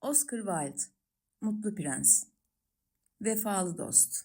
Oscar Wilde Mutlu Prens Vefalı Dost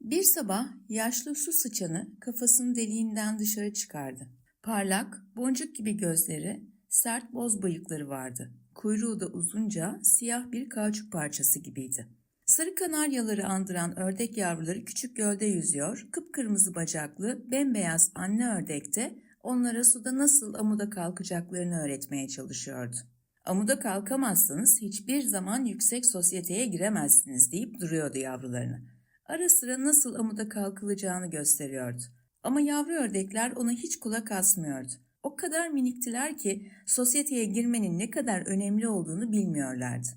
Bir sabah yaşlı su sıçanı kafasını deliğinden dışarı çıkardı. Parlak, boncuk gibi gözleri, sert boz bıyıkları vardı. Kuyruğu da uzunca, siyah bir kauçuk parçası gibiydi. Sarı kanaryaları andıran ördek yavruları küçük gölde yüzüyor, kıpkırmızı bacaklı, bembeyaz anne ördek de onlara suda nasıl amuda kalkacaklarını öğretmeye çalışıyordu. Amuda kalkamazsanız hiçbir zaman yüksek sosyeteye giremezsiniz deyip duruyordu yavrularına. Ara sıra nasıl amuda kalkılacağını gösteriyordu. Ama yavru ördekler ona hiç kulak asmıyordu. O kadar miniktiler ki sosyeteye girmenin ne kadar önemli olduğunu bilmiyorlardı.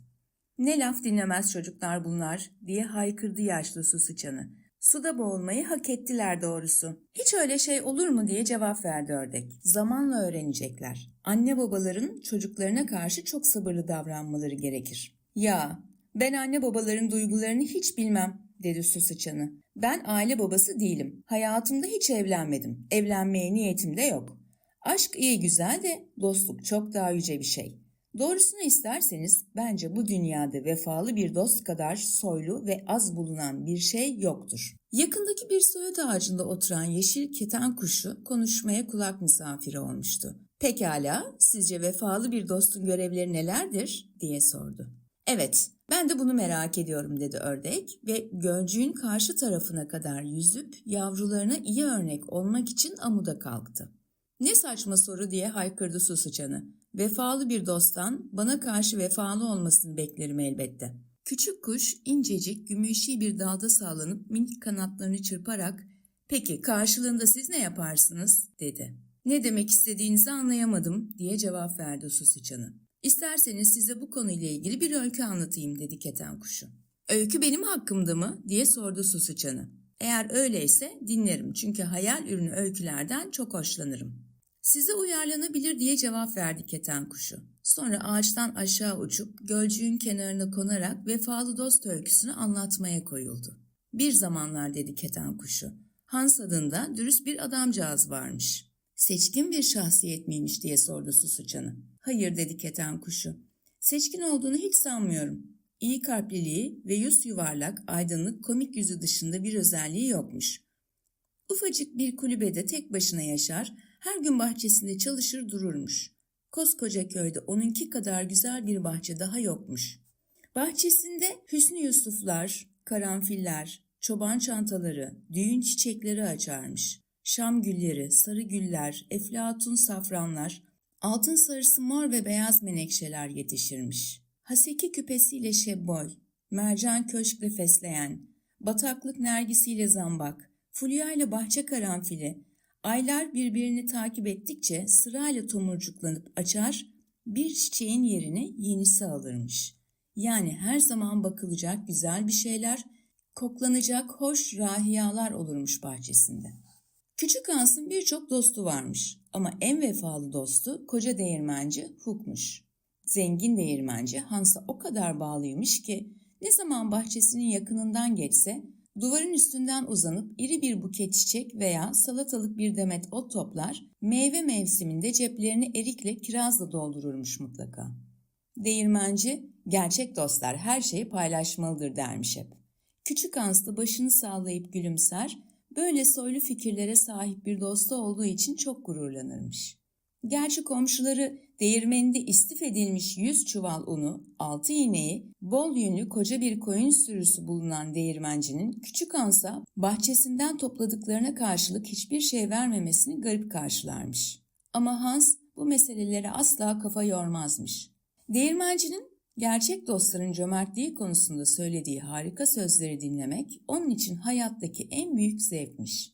Ne laf dinlemez çocuklar bunlar diye haykırdı yaşlı su sıçanı. Suda boğulmayı hak ettiler doğrusu. Hiç öyle şey olur mu diye cevap verdi ördek. Zamanla öğrenecekler. Anne babaların çocuklarına karşı çok sabırlı davranmaları gerekir. Ya ben anne babaların duygularını hiç bilmem dedi su sıçanı. Ben aile babası değilim. Hayatımda hiç evlenmedim. Evlenmeye niyetim de yok. Aşk iyi güzel de dostluk çok daha yüce bir şey. Doğrusunu isterseniz bence bu dünyada vefalı bir dost kadar soylu ve az bulunan bir şey yoktur. Yakındaki bir söğüt ağacında oturan yeşil keten kuşu konuşmaya kulak misafiri olmuştu. Pekala, sizce vefalı bir dostun görevleri nelerdir? diye sordu. Evet, ben de bunu merak ediyorum dedi ördek ve gölcüğün karşı tarafına kadar yüzüp yavrularına iyi örnek olmak için amuda kalktı. Ne saçma soru diye haykırdı su sıçanı. Vefalı bir dosttan bana karşı vefalı olmasını beklerim elbette. Küçük kuş incecik gümüşi bir dalda sallanıp minik kanatlarını çırparak ''Peki karşılığında siz ne yaparsınız?'' dedi. ''Ne demek istediğinizi anlayamadım.'' diye cevap verdi su sıçanı. ''İsterseniz size bu konuyla ilgili bir öykü anlatayım.'' dedi keten kuşu. ''Öykü benim hakkımda mı?'' diye sordu su sıçanı. ''Eğer öyleyse dinlerim çünkü hayal ürünü öykülerden çok hoşlanırım.'' Size uyarlanabilir diye cevap verdi keten kuşu. Sonra ağaçtan aşağı uçup gölcüğün kenarına konarak vefalı dost öyküsünü anlatmaya koyuldu. Bir zamanlar dedi keten kuşu. Hans adında dürüst bir adamcağız varmış. Seçkin bir şahsiyet miymiş diye sordu su sıçanı. Hayır dedi keten kuşu. Seçkin olduğunu hiç sanmıyorum. İyi kalpliliği ve yüz yuvarlak, aydınlık, komik yüzü dışında bir özelliği yokmuş. Ufacık bir kulübede tek başına yaşar, her gün bahçesinde çalışır dururmuş. Koskoca köyde onunki kadar güzel bir bahçe daha yokmuş. Bahçesinde Hüsnü Yusuflar, karanfiller, çoban çantaları, düğün çiçekleri açarmış. Şam gülleri, sarı güller, eflatun safranlar, altın sarısı mor ve beyaz menekşeler yetişirmiş. Haseki küpesiyle şebboy, mercan köşkle fesleğen, bataklık nergisiyle zambak, fulya ile bahçe karanfili, Aylar birbirini takip ettikçe sırayla tomurcuklanıp açar, bir çiçeğin yerine yenisi alırmış. Yani her zaman bakılacak güzel bir şeyler, koklanacak hoş rahiyalar olurmuş bahçesinde. Küçük Hans'ın birçok dostu varmış ama en vefalı dostu koca değirmenci Huk'muş. Zengin değirmenci Hans'a o kadar bağlıymış ki ne zaman bahçesinin yakınından geçse Duvarın üstünden uzanıp iri bir buket çiçek veya salatalık bir demet ot toplar, meyve mevsiminde ceplerini erikle kirazla doldururmuş mutlaka. Değirmenci, gerçek dostlar her şeyi paylaşmalıdır dermiş hep. Küçük Hans da başını sallayıp gülümser, böyle soylu fikirlere sahip bir dostu olduğu için çok gururlanırmış. Gerçi komşuları değirmeninde istif edilmiş yüz çuval unu, altı iğneyi, bol yünlü koca bir koyun sürüsü bulunan değirmencinin küçük Hans'a bahçesinden topladıklarına karşılık hiçbir şey vermemesini garip karşılarmış. Ama Hans bu meselelere asla kafa yormazmış. Değirmencinin gerçek dostların cömertliği konusunda söylediği harika sözleri dinlemek onun için hayattaki en büyük zevkmiş.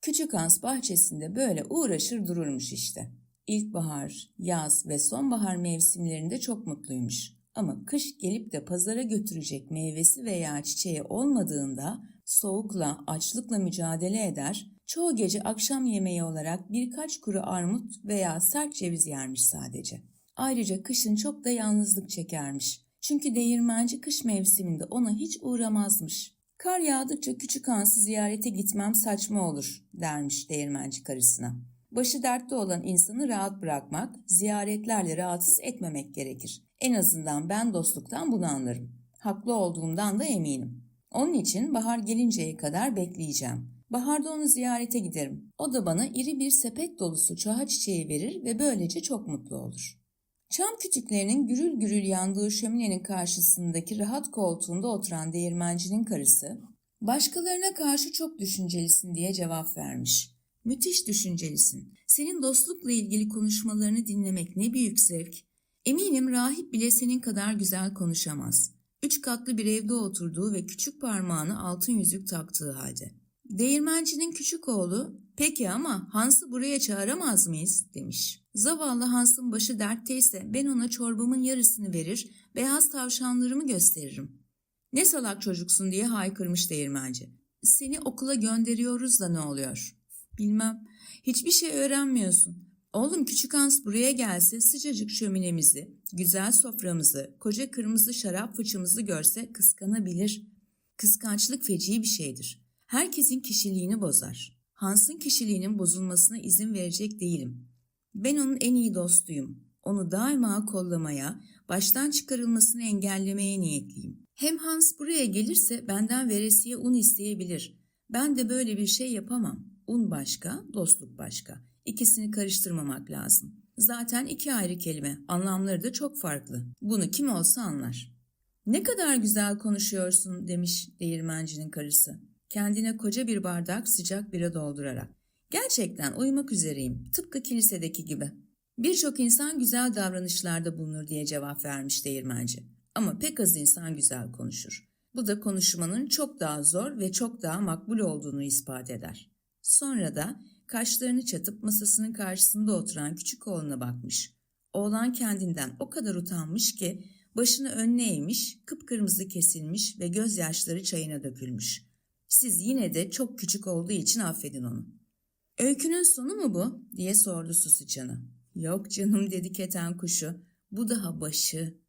Küçük Hans bahçesinde böyle uğraşır dururmuş işte. İlkbahar, yaz ve sonbahar mevsimlerinde çok mutluymuş. Ama kış gelip de pazara götürecek meyvesi veya çiçeği olmadığında soğukla, açlıkla mücadele eder, çoğu gece akşam yemeği olarak birkaç kuru armut veya sert ceviz yermiş sadece. Ayrıca kışın çok da yalnızlık çekermiş. Çünkü değirmenci kış mevsiminde ona hiç uğramazmış. Kar yağdıkça küçük Hans'ı ziyarete gitmem saçma olur dermiş değirmenci karısına. Başı dertte olan insanı rahat bırakmak, ziyaretlerle rahatsız etmemek gerekir. En azından ben dostluktan bunu anlarım. Haklı olduğumdan da eminim. Onun için bahar gelinceye kadar bekleyeceğim. Baharda onu ziyarete giderim. O da bana iri bir sepet dolusu çaha çiçeği verir ve böylece çok mutlu olur. Çam kütüklerinin gürül gürül yandığı şöminenin karşısındaki rahat koltuğunda oturan değirmencinin karısı, başkalarına karşı çok düşüncelisin diye cevap vermiş. Müthiş düşüncelisin. Senin dostlukla ilgili konuşmalarını dinlemek ne büyük zevk. Eminim rahip bile senin kadar güzel konuşamaz. Üç katlı bir evde oturduğu ve küçük parmağına altın yüzük taktığı halde. Değirmencinin küçük oğlu, peki ama Hans'ı buraya çağıramaz mıyız demiş. Zavallı Hans'ın başı dertteyse ben ona çorbamın yarısını verir, beyaz tavşanlarımı gösteririm. Ne salak çocuksun diye haykırmış değirmenci. Seni okula gönderiyoruz da ne oluyor? Bilmem. Hiçbir şey öğrenmiyorsun. Oğlum küçük Hans buraya gelse sıcacık şöminemizi, güzel soframızı, koca kırmızı şarap fıçımızı görse kıskanabilir. Kıskançlık feci bir şeydir. Herkesin kişiliğini bozar. Hans'ın kişiliğinin bozulmasına izin verecek değilim. Ben onun en iyi dostuyum. Onu daima kollamaya, baştan çıkarılmasını engellemeye niyetliyim. Hem Hans buraya gelirse benden veresiye un isteyebilir. Ben de böyle bir şey yapamam. Un başka, dostluk başka. İkisini karıştırmamak lazım. Zaten iki ayrı kelime, anlamları da çok farklı. Bunu kim olsa anlar. Ne kadar güzel konuşuyorsun demiş değirmencinin karısı. Kendine koca bir bardak sıcak bira doldurarak. Gerçekten uyumak üzereyim, tıpkı kilisedeki gibi. Birçok insan güzel davranışlarda bulunur diye cevap vermiş değirmenci. Ama pek az insan güzel konuşur. Bu da konuşmanın çok daha zor ve çok daha makbul olduğunu ispat eder. Sonra da kaşlarını çatıp masasının karşısında oturan küçük oğluna bakmış. Oğlan kendinden o kadar utanmış ki başını önüne eğmiş, kıpkırmızı kesilmiş ve gözyaşları çayına dökülmüş. Siz yine de çok küçük olduğu için affedin onu. Öykünün sonu mu bu? diye sordu su sıçanı. Yok canım dedi keten kuşu. Bu daha başı.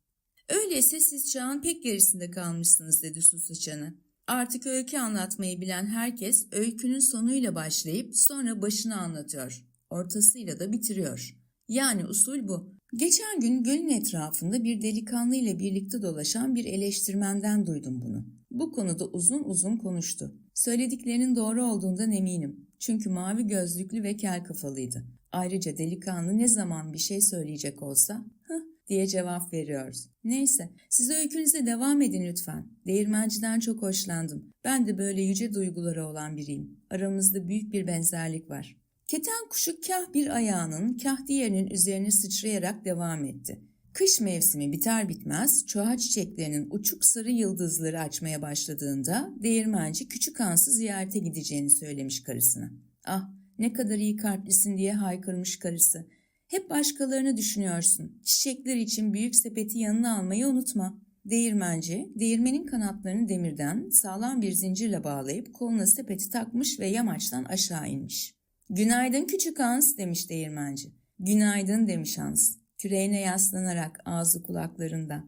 Öyleyse siz çağın pek gerisinde kalmışsınız dedi su sıçanı. Artık öykü anlatmayı bilen herkes öykünün sonuyla başlayıp sonra başını anlatıyor. Ortasıyla da bitiriyor. Yani usul bu. Geçen gün gölün etrafında bir delikanlı ile birlikte dolaşan bir eleştirmenden duydum bunu. Bu konuda uzun uzun konuştu. Söylediklerinin doğru olduğundan eminim. Çünkü mavi gözlüklü ve kel kafalıydı. Ayrıca delikanlı ne zaman bir şey söyleyecek olsa hıh diye cevap veriyoruz. Neyse siz öykünüze devam edin lütfen. Değirmenciden çok hoşlandım. Ben de böyle yüce duyguları olan biriyim. Aramızda büyük bir benzerlik var. Keten kuşu kah bir ayağının kah diğerinin üzerine sıçrayarak devam etti. Kış mevsimi biter bitmez çoğa çiçeklerinin uçuk sarı yıldızları açmaya başladığında değirmenci küçük Hans'ı ziyarete gideceğini söylemiş karısına. Ah ne kadar iyi kalplisin diye haykırmış karısı. Hep başkalarını düşünüyorsun. Çiçekler için büyük sepeti yanına almayı unutma. Değirmenci, değirmenin kanatlarını demirden sağlam bir zincirle bağlayıp koluna sepeti takmış ve yamaçtan aşağı inmiş. Günaydın küçük Hans demiş değirmenci. Günaydın demiş Hans. Küreğine yaslanarak ağzı kulaklarında.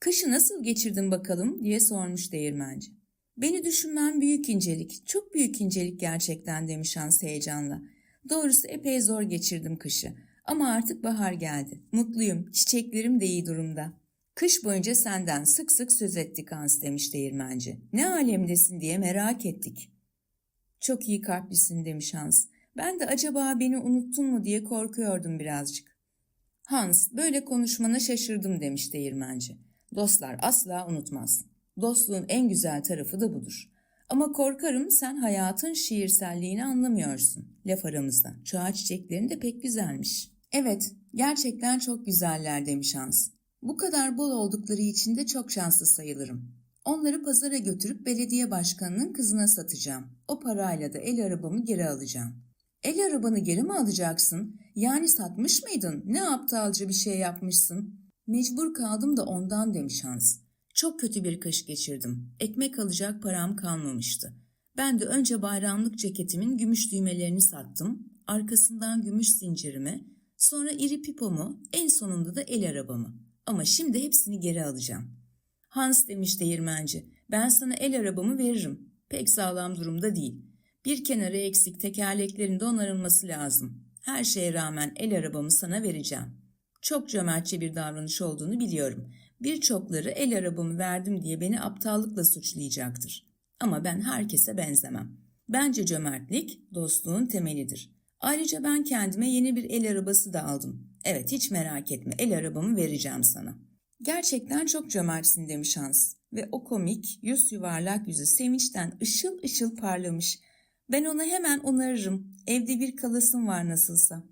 Kışı nasıl geçirdin bakalım diye sormuş değirmenci. Beni düşünmen büyük incelik, çok büyük incelik gerçekten demiş Hans heyecanla. Doğrusu epey zor geçirdim kışı. Ama artık bahar geldi. Mutluyum, çiçeklerim de iyi durumda. Kış boyunca senden sık sık söz ettik Hans demiş değirmenci. Ne alemdesin diye merak ettik. Çok iyi kalplisin demiş Hans. Ben de acaba beni unuttun mu diye korkuyordum birazcık. Hans, böyle konuşmana şaşırdım demiş değirmenci. Dostlar asla unutmaz. Dostluğun en güzel tarafı da budur. Ama korkarım sen hayatın şiirselliğini anlamıyorsun. Laf aramızda. Çağ çiçeklerin de pek güzelmiş. Evet, gerçekten çok güzeller demiş Hans. Bu kadar bol oldukları için de çok şanslı sayılırım. Onları pazara götürüp belediye başkanının kızına satacağım. O parayla da el arabamı geri alacağım. El arabanı geri mi alacaksın? Yani satmış mıydın? Ne aptalca bir şey yapmışsın? Mecbur kaldım da ondan demiş Hans. Çok kötü bir kış geçirdim. Ekmek alacak param kalmamıştı. Ben de önce bayramlık ceketimin gümüş düğmelerini sattım. Arkasından gümüş zincirimi, sonra iri pipomu, en sonunda da el arabamı. Ama şimdi hepsini geri alacağım. Hans demiş değirmenci. Ben sana el arabamı veririm. Pek sağlam durumda değil. Bir kenarı eksik tekerleklerin de onarılması lazım. Her şeye rağmen el arabamı sana vereceğim. Çok cömertçe bir davranış olduğunu biliyorum. Birçokları el arabamı verdim diye beni aptallıkla suçlayacaktır. Ama ben herkese benzemem. Bence cömertlik dostluğun temelidir. Ayrıca ben kendime yeni bir el arabası da aldım. Evet hiç merak etme el arabamı vereceğim sana. Gerçekten çok cömertsin demiş Hans ve o komik yüz yuvarlak yüzü sevinçten ışıl ışıl parlamış. Ben ona hemen onarırım. Evde bir kalasım var nasılsa.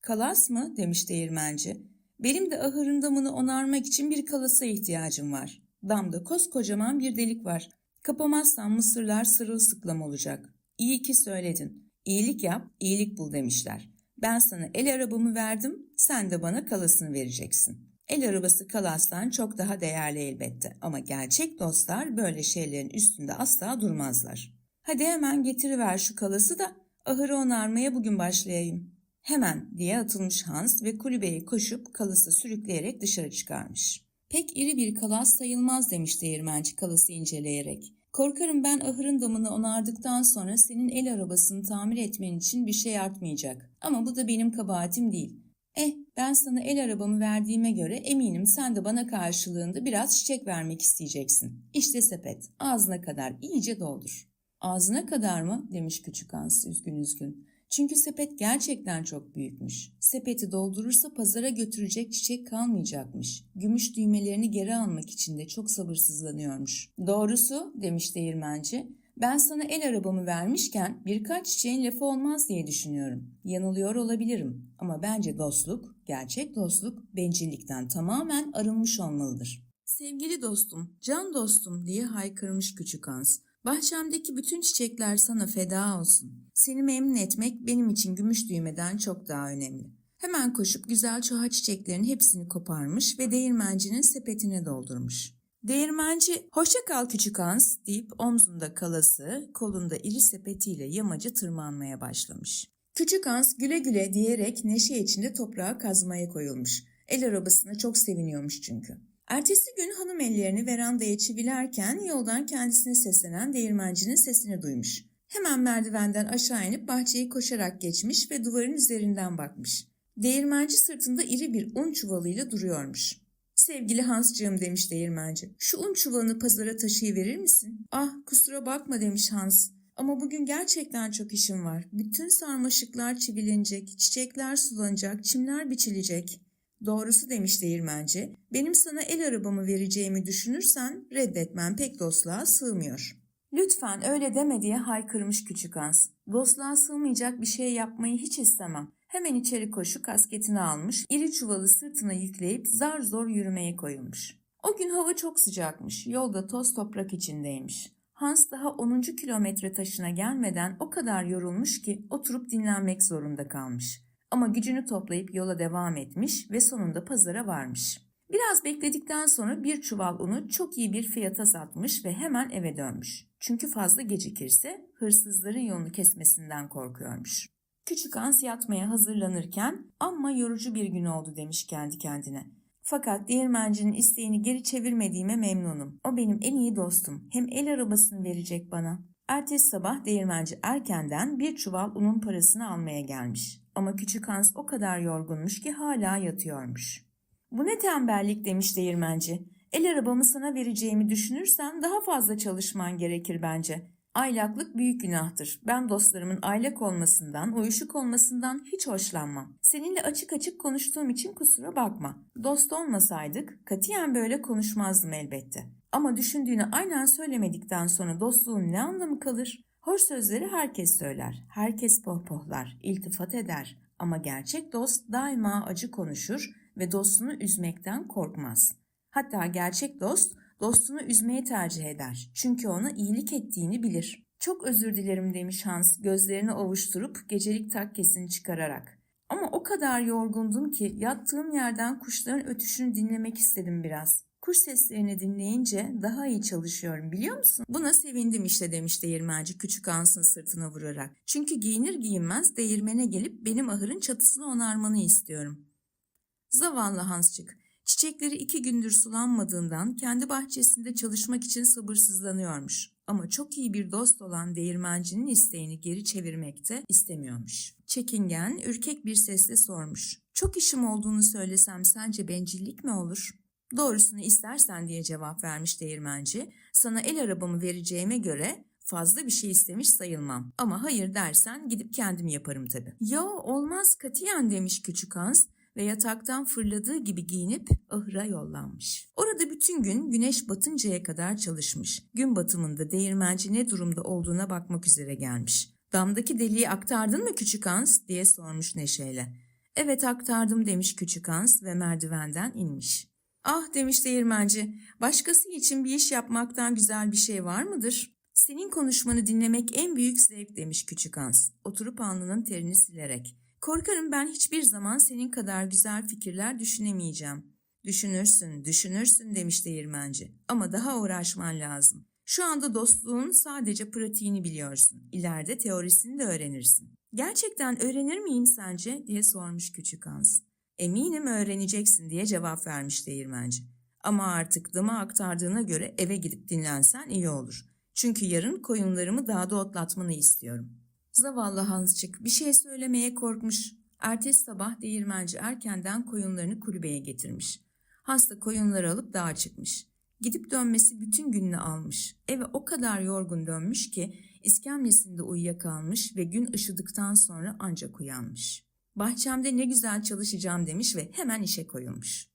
Kalas mı? demiş değirmenci. Benim de ahırın damını onarmak için bir kalasa ihtiyacım var. Damda koskocaman bir delik var. Kapamazsan mısırlar sırılsıklam olacak. İyi ki söyledin. İyilik yap, iyilik bul demişler. Ben sana el arabamı verdim, sen de bana kalasını vereceksin. El arabası kalastan çok daha değerli elbette ama gerçek dostlar böyle şeylerin üstünde asla durmazlar. Hadi hemen getiriver şu kalası da ahırı onarmaya bugün başlayayım. Hemen diye atılmış Hans ve kulübeye koşup kalası sürükleyerek dışarı çıkarmış. Pek iri bir kalas sayılmaz demiş değirmenci kalası inceleyerek. Korkarım ben ahırın damını onardıktan sonra senin el arabasını tamir etmen için bir şey artmayacak. Ama bu da benim kabahatim değil. Eh ben sana el arabamı verdiğime göre eminim sen de bana karşılığında biraz çiçek vermek isteyeceksin. İşte sepet ağzına kadar iyice doldur. Ağzına kadar mı demiş küçük Hans üzgün üzgün. Çünkü sepet gerçekten çok büyükmüş. Sepeti doldurursa pazara götürecek çiçek kalmayacakmış. Gümüş düğmelerini geri almak için de çok sabırsızlanıyormuş. Doğrusu demiş değirmenci. Ben sana el arabamı vermişken birkaç çiçeğin lafı olmaz diye düşünüyorum. Yanılıyor olabilirim ama bence dostluk, gerçek dostluk bencillikten tamamen arınmış olmalıdır. Sevgili dostum, can dostum diye haykırmış küçük Hans. Bahçemdeki bütün çiçekler sana feda olsun. Seni memnun etmek benim için gümüş düğmeden çok daha önemli. Hemen koşup güzel çoğa çiçeklerin hepsini koparmış ve değirmencinin sepetine doldurmuş. Değirmenci hoşça kal küçük Hans deyip omzunda kalası, kolunda iri sepetiyle yamacı tırmanmaya başlamış. Küçük Hans güle güle diyerek neşe içinde toprağa kazmaya koyulmuş. El arabasına çok seviniyormuş çünkü. Ertesi gün hanım ellerini verandaya çivilerken yoldan kendisine seslenen değirmencinin sesini duymuş. Hemen merdivenden aşağı inip bahçeyi koşarak geçmiş ve duvarın üzerinden bakmış. Değirmenci sırtında iri bir un çuvalıyla duruyormuş. Sevgili Hanscığım demiş değirmenci. Şu un çuvalını pazara taşıyıverir misin? Ah kusura bakma demiş Hans. Ama bugün gerçekten çok işim var. Bütün sarmaşıklar çivilenecek, çiçekler sulanacak, çimler biçilecek. Doğrusu demiş değirmenci. Benim sana el arabamı vereceğimi düşünürsen reddetmen pek dostluğa sığmıyor. Lütfen öyle deme diye haykırmış küçük Hans. Dostluğa sığmayacak bir şey yapmayı hiç istemem. Hemen içeri koşu kasketini almış, iri çuvalı sırtına yükleyip zar zor yürümeye koyulmuş. O gün hava çok sıcakmış, yolda toz toprak içindeymiş. Hans daha 10. kilometre taşına gelmeden o kadar yorulmuş ki oturup dinlenmek zorunda kalmış. Ama gücünü toplayıp yola devam etmiş ve sonunda pazara varmış. Biraz bekledikten sonra bir çuval unu çok iyi bir fiyata satmış ve hemen eve dönmüş. Çünkü fazla gecikirse hırsızların yolunu kesmesinden korkuyormuş. Küçük Hans yatmaya hazırlanırken amma yorucu bir gün oldu demiş kendi kendine. Fakat değirmencinin isteğini geri çevirmediğime memnunum. O benim en iyi dostum. Hem el arabasını verecek bana. Ertesi sabah değirmenci erkenden bir çuval unun parasını almaya gelmiş. Ama küçük Hans o kadar yorgunmuş ki hala yatıyormuş. Bu ne tembellik demiş değirmenci. El arabamı sana vereceğimi düşünürsen daha fazla çalışman gerekir bence. Aylaklık büyük günahtır. Ben dostlarımın aylak olmasından, uyuşuk olmasından hiç hoşlanmam. Seninle açık açık konuştuğum için kusura bakma. Dost olmasaydık katiyen böyle konuşmazdım elbette. Ama düşündüğünü aynen söylemedikten sonra dostluğun ne anlamı kalır? Hoş sözleri herkes söyler, herkes pohpohlar, iltifat eder. Ama gerçek dost daima acı konuşur ve dostunu üzmekten korkmaz. Hatta gerçek dost dostunu üzmeyi tercih eder. Çünkü ona iyilik ettiğini bilir. Çok özür dilerim demiş Hans gözlerini ovuşturup gecelik takkesini çıkararak. Ama o kadar yorgundum ki yattığım yerden kuşların ötüşünü dinlemek istedim biraz. Kuş seslerini dinleyince daha iyi çalışıyorum biliyor musun? Buna sevindim işte demiş değirmenci küçük Hans'ın sırtına vurarak. Çünkü giyinir giyinmez değirmene gelip benim ahırın çatısını onarmanı istiyorum. Zavallı Hansçık. Çiçekleri iki gündür sulanmadığından kendi bahçesinde çalışmak için sabırsızlanıyormuş. Ama çok iyi bir dost olan değirmencinin isteğini geri çevirmekte istemiyormuş. Çekingen, ürkek bir sesle sormuş. Çok işim olduğunu söylesem sence bencillik mi olur? Doğrusunu istersen diye cevap vermiş değirmenci. Sana el arabamı vereceğime göre fazla bir şey istemiş sayılmam. Ama hayır dersen gidip kendim yaparım tabii. Yo olmaz katiyen demiş küçük Hans ve yataktan fırladığı gibi giyinip ahıra yollanmış. Orada bütün gün güneş batıncaya kadar çalışmış. Gün batımında değirmenci ne durumda olduğuna bakmak üzere gelmiş. Damdaki deliği aktardın mı küçük Hans diye sormuş neşeyle. Evet aktardım demiş küçük Hans ve merdivenden inmiş. Ah demiş değirmenci, başkası için bir iş yapmaktan güzel bir şey var mıdır? Senin konuşmanı dinlemek en büyük zevk demiş küçük Hans, oturup alnının terini silerek. Korkarım ben hiçbir zaman senin kadar güzel fikirler düşünemeyeceğim. Düşünürsün, düşünürsün demiş değirmenci. Ama daha uğraşman lazım. Şu anda dostluğun sadece pratiğini biliyorsun. İleride teorisini de öğrenirsin. Gerçekten öğrenir miyim sence diye sormuş küçük Hans. Eminim öğreneceksin diye cevap vermiş değirmenci. Ama artık dıma aktardığına göre eve gidip dinlensen iyi olur. Çünkü yarın koyunlarımı dağda otlatmanı istiyorum. Zavallı Hansçık bir şey söylemeye korkmuş. Ertesi sabah değirmenci erkenden koyunlarını kulübeye getirmiş. Hans da koyunları alıp dağa çıkmış. Gidip dönmesi bütün gününü almış. Eve o kadar yorgun dönmüş ki iskemlesinde uyuyakalmış ve gün ışıdıktan sonra ancak uyanmış. Bahçemde ne güzel çalışacağım demiş ve hemen işe koyulmuş.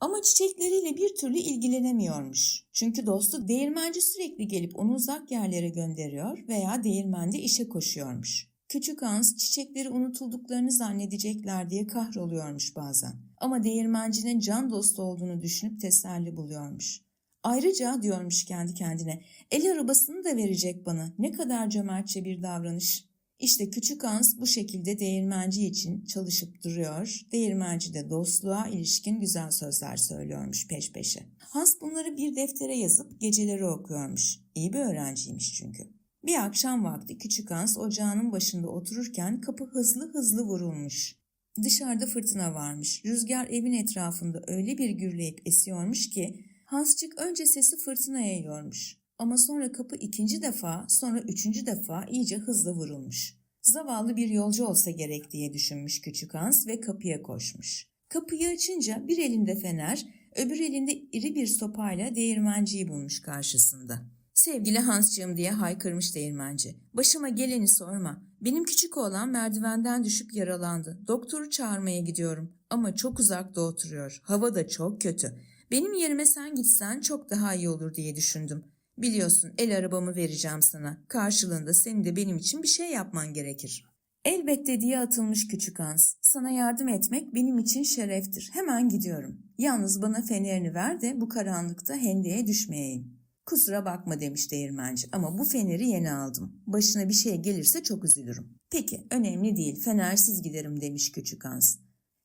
Ama çiçekleriyle bir türlü ilgilenemiyormuş. Çünkü dostu değirmenci sürekli gelip onu uzak yerlere gönderiyor veya değirmende işe koşuyormuş. Küçük Hans çiçekleri unutulduklarını zannedecekler diye kahroluyormuş bazen. Ama değirmencinin can dostu olduğunu düşünüp teselli buluyormuş. Ayrıca diyormuş kendi kendine, el arabasını da verecek bana. Ne kadar cömertçe bir davranış. İşte küçük Hans bu şekilde değirmenci için çalışıp duruyor. Değirmenci de dostluğa ilişkin güzel sözler söylüyormuş peş peşe. Hans bunları bir deftere yazıp geceleri okuyormuş. İyi bir öğrenciymiş çünkü. Bir akşam vakti küçük Hans ocağının başında otururken kapı hızlı hızlı vurulmuş. Dışarıda fırtına varmış. Rüzgar evin etrafında öyle bir gürleyip esiyormuş ki Hanscık önce sesi fırtınaya yormuş. Ama sonra kapı ikinci defa, sonra üçüncü defa iyice hızlı vurulmuş. Zavallı bir yolcu olsa gerek diye düşünmüş küçük Hans ve kapıya koşmuş. Kapıyı açınca bir elinde fener, öbür elinde iri bir sopayla değirmenciyi bulmuş karşısında. Sevgili Hanscığım diye haykırmış değirmenci. Başıma geleni sorma. Benim küçük oğlan merdivenden düşüp yaralandı. Doktoru çağırmaya gidiyorum. Ama çok uzakta oturuyor. Hava da çok kötü. Benim yerime sen gitsen çok daha iyi olur diye düşündüm. Biliyorsun el arabamı vereceğim sana. Karşılığında senin de benim için bir şey yapman gerekir. Elbette diye atılmış küçük Hans. Sana yardım etmek benim için şereftir. Hemen gidiyorum. Yalnız bana fenerini ver de bu karanlıkta hendeye düşmeyeyim. Kusura bakma demiş değirmenci ama bu feneri yeni aldım. Başına bir şey gelirse çok üzülürüm. Peki önemli değil fenersiz giderim demiş küçük Hans.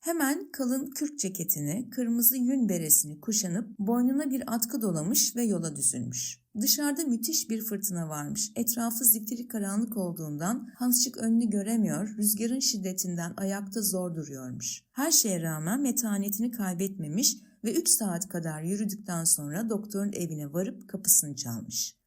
Hemen kalın kürk ceketini, kırmızı yün beresini kuşanıp boynuna bir atkı dolamış ve yola düzülmüş. Dışarıda müthiş bir fırtına varmış. Etrafı zifiri karanlık olduğundan Hansçık önünü göremiyor, rüzgarın şiddetinden ayakta zor duruyormuş. Her şeye rağmen metanetini kaybetmemiş ve 3 saat kadar yürüdükten sonra doktorun evine varıp kapısını çalmış.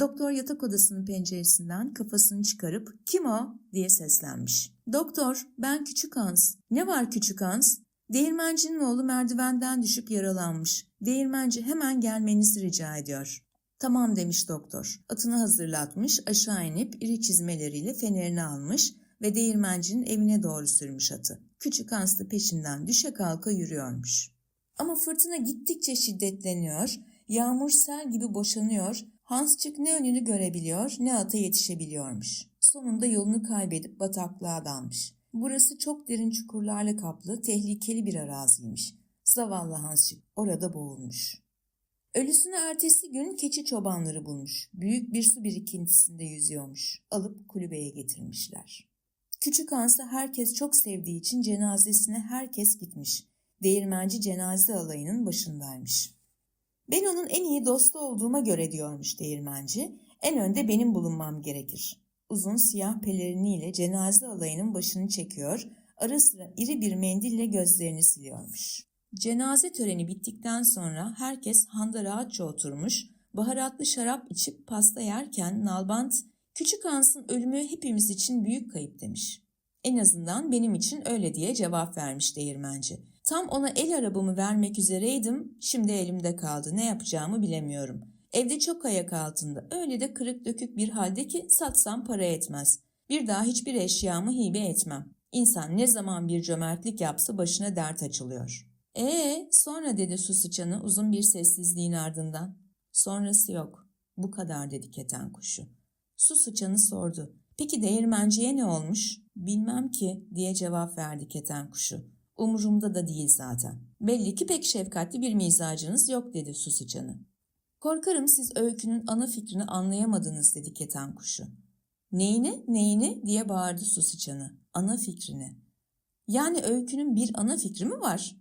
Doktor yatak odasının penceresinden kafasını çıkarıp kim o diye seslenmiş. Doktor ben küçük Hans. Ne var küçük Hans? Değirmencinin oğlu merdivenden düşüp yaralanmış. Değirmenci hemen gelmenizi rica ediyor. Tamam demiş doktor. Atını hazırlatmış, aşağı inip iri çizmeleriyle fenerini almış ve değirmencinin evine doğru sürmüş atı. Küçük Hans da peşinden düşe kalka yürüyormuş. Ama fırtına gittikçe şiddetleniyor, yağmur sel gibi boşanıyor, Hansçık ne önünü görebiliyor ne ata yetişebiliyormuş. Sonunda yolunu kaybedip bataklığa dalmış. Burası çok derin çukurlarla kaplı, tehlikeli bir araziymiş. Zavallı Hansçık orada boğulmuş. Ölüsünü ertesi gün keçi çobanları bulmuş. Büyük bir su birikintisinde yüzüyormuş. Alıp kulübeye getirmişler. Küçük Hans'ı herkes çok sevdiği için cenazesine herkes gitmiş. Değirmenci cenaze alayının başındaymış. Ben onun en iyi dostu olduğuma göre diyormuş değirmenci. En önde benim bulunmam gerekir. Uzun siyah peleriniyle cenaze alayının başını çekiyor, ara sıra iri bir mendille gözlerini siliyormuş. Cenaze töreni bittikten sonra herkes handa rahatça oturmuş, baharatlı şarap içip pasta yerken Nalbant, küçük Hans'ın ölümü hepimiz için büyük kayıp demiş. En azından benim için öyle diye cevap vermiş değirmenci. Tam ona el arabamı vermek üzereydim, şimdi elimde kaldı. Ne yapacağımı bilemiyorum. Evde çok ayak altında, öyle de kırık dökük bir halde ki satsam para etmez. Bir daha hiçbir eşyamı hibe etmem. İnsan ne zaman bir cömertlik yapsa başına dert açılıyor. Ee, sonra dedi su sıçanı uzun bir sessizliğin ardından. Sonrası yok. Bu kadar dedi keten kuşu. Su sıçanı sordu. Peki değirmenciye ne olmuş? Bilmem ki diye cevap verdi keten kuşu. Umurumda da değil zaten. Belli ki pek şefkatli bir mizacınız yok dedi su sıçanı. Korkarım siz öykünün ana fikrini anlayamadınız dedi keten kuşu. Neyini, neyini diye bağırdı su sıçanı. Ana fikrini. Yani öykünün bir ana fikri mi var?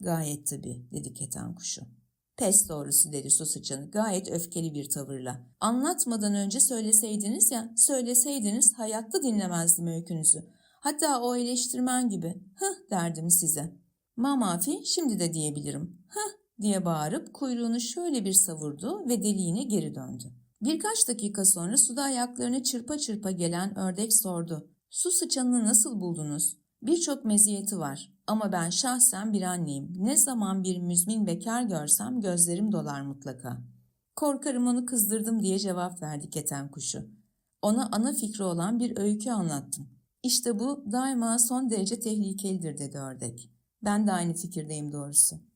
Gayet tabii dedi keten kuşu. Pes doğrusu dedi su sıçanı gayet öfkeli bir tavırla. Anlatmadan önce söyleseydiniz ya, söyleseydiniz hayatta dinlemezdim öykünüzü. Hatta o eleştirmen gibi hıh derdim size. Mamafi şimdi de diyebilirim. Hıh diye bağırıp kuyruğunu şöyle bir savurdu ve deliğine geri döndü. Birkaç dakika sonra suda ayaklarını çırpa çırpa gelen ördek sordu. Su sıçanını nasıl buldunuz? Birçok meziyeti var ama ben şahsen bir anneyim. Ne zaman bir müzmin bekar görsem gözlerim dolar mutlaka. Korkarım onu kızdırdım diye cevap verdi keten kuşu. Ona ana fikri olan bir öykü anlattım. İşte bu daima son derece tehlikelidir dedi ördek. Ben de aynı fikirdeyim doğrusu.